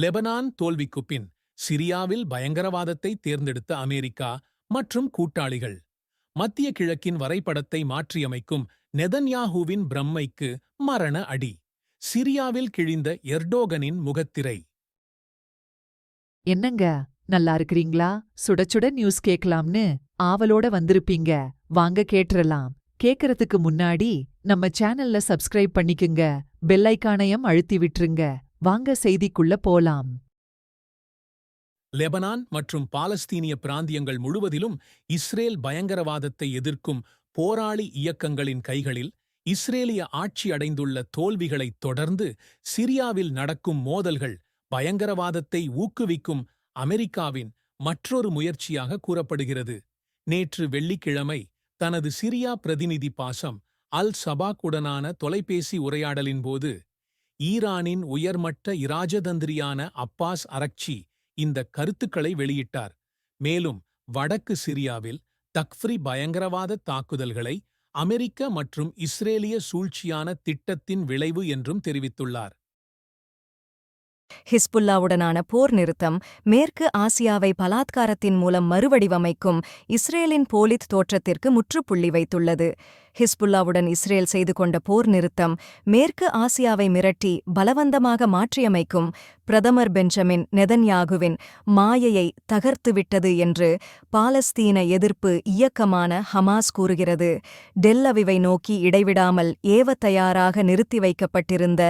Lebanon தோல்விக்கு பின் சிரியாவில் பயங்கரவாதத்தை தேர்ந்தெடுத்த அமெரிக்கா மற்றும் கூட்டாளிகள். மத்திய கிழக்கின் வரைபடத்தை மாற்றியமைக்கும் நெதன்யாஹூவின் பிரம்மைக்கு மரண அடி. சிரியாவில் கிழிந்த எர்டோகனின் முகத்திரை. என்னங்க? நல்லா இருக்கிறீங்களா? சுட சுட நியூஸ் கேட்கலாம்னு ஆவலோட வந்திருப்பீங்க. வாங்க கேட்டுறலாம். கேக்கறதுக்கு முன்னாடி நம்ம சேனல்ல சப்ஸ்கிரைப் பண்ணிக்குங்க. பெல்லைக்கானையும் அழுத்தி விட்டுருங்க. வாங்க செய்திக்குள்ள போலாம். லெபனான் மற்றும் பாலஸ்தீனிய பிராந்தியங்கள் முழுவதிலும் இஸ்ரேல் பயங்கரவாதத்தை எதிர்க்கும் போராளி இயக்கங்களின் கைகளில் இஸ்ரேலிய ஆட்சி அடைந்துள்ள தோல்விகளைத் தொடர்ந்து சிரியாவில் நடக்கும் மோதல்கள் பயங்கரவாதத்தை ஊக்குவிக்கும் அமெரிக்காவின் மற்றொரு முயற்சியாக கூறப்படுகிறது. நேற்று வெள்ளிக்கிழமை தனது சிரியா பிரதிநிதி பாசம் அல் சபாக்குடனான தொலைபேசி உரையாடலின் போது ஈரானின் உயர்மட்ட இராஜதந்திரியான அப்பாஸ் அரக்சி இந்த கருத்துக்களை வெளியிட்டார். மேலும் வடக்கு சிரியாவில் தக்ஃப்ரி பயங்கரவாத தாக்குதல்களை அமெரிக்க மற்றும் இஸ்ரேலிய சூழ்ச்சியான திட்டத்தின் விளைவு என்றும் தெரிவித்துள்ளார். ஹிஸ்புல்லாவுடனான போர் நிறுத்தம் மேற்கு ஆசியாவை பலாத்காரத்தின் மூலம் மறுவடிவமைக்கும் இஸ்ரேலின் போலித் தோற்றத்திற்கு முற்றுப்புள்ளி வைத்துள்ளது. ஹிஸ்புல்லாவுடன் இஸ்ரேல் செய்து கொண்ட போர் நிறுத்தம் மேற்கு ஆசியாவை மிரட்டி பலவந்தமாக மாற்றியமைக்கும் பிரதமர் பெஞ்சமின் நெதன்யாகுவின் மாயையை தகர்த்துவிட்டது என்று பாலஸ்தீன எதிர்ப்பு இயக்கமான ஹமாஸ் கூறுகிறது. டெல்லவிவை நோக்கி இடைவிடாமல் ஏவ தயாராக நிறுத்தி வைக்கப்பட்டிருந்த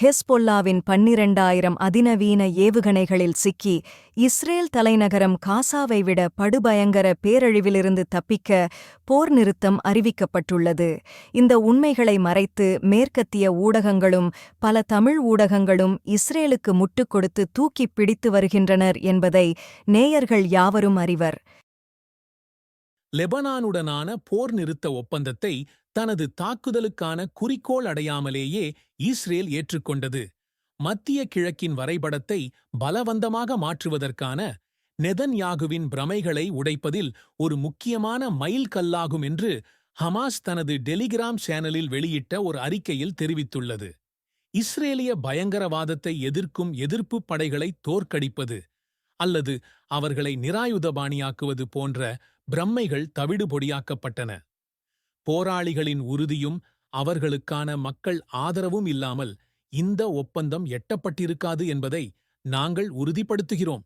ஹெஸ்பொல்லாவின் பன்னிரண்டாயிரம் அதிநவீன ஏவுகணைகளில் சிக்கி இஸ்ரேல் தலைநகரம் காசாவை விட படுபயங்கர பேரழிவிலிருந்து தப்பிக்க போர் நிறுத்தம் அறிவிக்கப்பட்டுள்ளது. இந்த உண்மைகளை மறைத்து மேற்கத்திய ஊடகங்களும் பல தமிழ் ஊடகங்களும் இஸ்ரேலுக்கு முட்டுக் கொடுத்து தூக்கிப் பிடித்து வருகின்றனர் என்பதை நேயர்கள் யாவரும் அறிவர். லெபனானுடனான போர் நிறுத்த ஒப்பந்தத்தை தனது தாக்குதலுக்கான குறிக்கோள் அடையாமலேயே இஸ்ரேல் ஏற்றுக்கொண்டது. மத்திய கிழக்கின் வரைபடத்தை பலவந்தமாக மாற்றுவதற்கான நெதன்யாகுவின் பிரமைகளை உடைப்பதில் ஒரு முக்கியமான மைல் கல்லாகும் என்று ஹமாஸ் தனது டெலிகிராம் சேனலில் வெளியிட்ட ஒரு அறிக்கையில் தெரிவித்துள்ளது. இஸ்ரேலிய பயங்கரவாதத்தை எதிர்க்கும் எதிர்ப்பு படைகளை தோற்கடிப்பது அல்லது அவர்களை நிராயுதபாணியாக்குவது போன்ற பிரம்மைகள் தவிடுபொடியாக்கப்பட்டன. போராளிகளின் உறுதியும் அவர்களுக்கான மக்கள் ஆதரவும் இல்லாமல் இந்த ஒப்பந்தம் எட்டப்பட்டிருக்காது என்பதை நாங்கள் உறுதிப்படுத்துகிறோம்.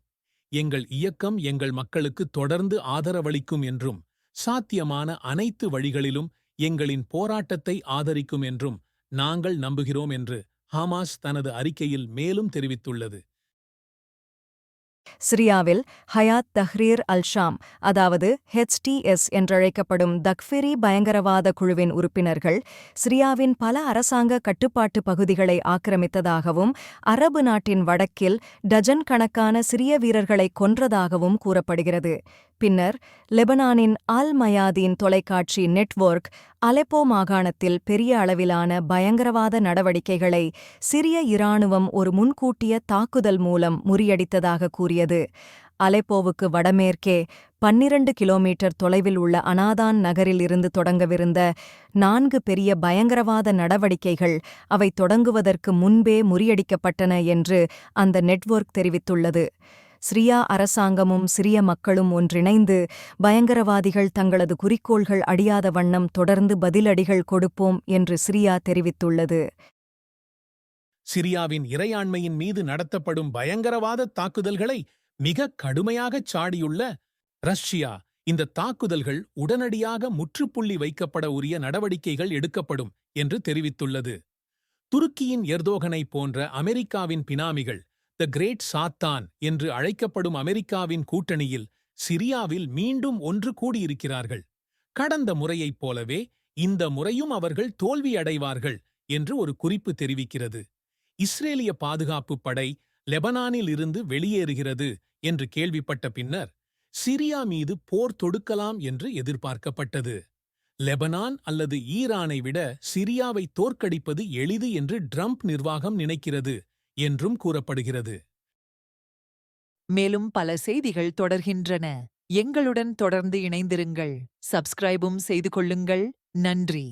எங்கள் இயக்கம் எங்கள் மக்களுக்கு தொடர்ந்து ஆதரவளிக்கும் என்றும் சாத்தியமான அனைத்து வழிகளிலும் எங்களின் போராட்டத்தை ஆதரிக்கும் என்றும் நாங்கள் நம்புகிறோம் என்று ஹமாஸ் தனது அறிக்கையில் மேலும் தெரிவித்துள்ளது. சிரியாவில் ஹயாத் தஹ்ரீர் அல் ஷாம் அதாவது ஹெச்டிஎஸ் என்றழைக்கப்படும் தக்ஃபிரி பயங்கரவாத குழுவின் உறுப்பினர்கள் சிரியாவின் பல அரசாங்க கட்டுப்பாட்டு பகுதிகளை ஆக்கிரமித்ததாகவும் அரபு நாட்டின் வடக்கில் டஜன் கணக்கான சிரிய வீரர்களை கொன்றதாகவும் கூறப்படுகிறது. பின்னர் லெபனானின் அல் மயாதீன் தொலைக்காட்சி நெட்வொர்க் அலெப்போ மாகாணத்தில் பெரிய அளவிலான பயங்கரவாத நடவடிக்கைகளை சிரிய இராணுவம் ஒரு முன்கூட்டிய தாக்குதல் மூலம் முறியடித்ததாக கூறியது. அலெப்போவுக்கு வடமேற்கே பன்னிரண்டு கிலோமீட்டர் தொலைவில் உள்ள அனாதான் நகரில் இருந்து தொடங்கவிருந்த நான்கு பெரிய பயங்கரவாத நடவடிக்கைகள் அவை தொடங்குவதற்கு முன்பே முறியடிக்கப்பட்டன என்று அந்த நெட்வொர்க் தெரிவித்துள்ளது. சிரியா அரசாங்கமும் சிரிய மக்களும் ஒன்றிணைந்து பயங்கரவாதிகள் தங்களது குறிக்கோள்கள் அடியாத வண்ணம் தொடர்ந்து பதிலடிகள் கொடுப்போம் என்று சிரியா தெரிவித்துள்ளது. சிரியாவின் இறையாண்மையின் மீது நடத்தப்படும் பயங்கரவாத தாக்குதல்களை மிக கடுமையாகச் சாடியுள்ள ரஷ்யா இந்த தாக்குதல்கள் உடனடியாக முற்றுப்புள்ளி வைக்கப்பட உரிய நடவடிக்கைகள் எடுக்கப்படும் என்று தெரிவித்துள்ளது. துருக்கியின் எர்தோகனை போன்ற அமெரிக்காவின் பினாமிகள் த கிரேட் சாத்தான் என்று அழைக்கப்படும் அமெரிக்காவின் கூட்டணியில் சிரியாவில் மீண்டும் ஒன்று கூடியிருக்கிறார்கள். கடந்த முறையைப் போலவே இந்த முறையும் அவர்கள் தோல்வியடைவார்கள் என்று ஒரு குறிப்பு தெரிவிக்கிறது. இஸ்ரேலிய பாதுகாப்புப் படை லெபனானில் இருந்து வெளியேறுகிறது என்று கேள்விப்பட்ட பின்னர் சிரியா மீது போர் தொடுக்கலாம் என்று எதிர்பார்க்கப்பட்டது. லெபனான் அல்லது ஈரானை விட சிரியாவை தோற்கடிப்பது எளிது என்று ட்ரம்ப் நிர்வாகம் நினைக்கிறது. என்றும் கூறப்படுகிறது. மேலும் பல செய்திகள் தொடர்கின்றன. எங்களுடன் தொடர்ந்து இணைந்திருங்கள். சப்ஸ்கிரைபும் செய்து கொள்ளுங்கள். நன்றி.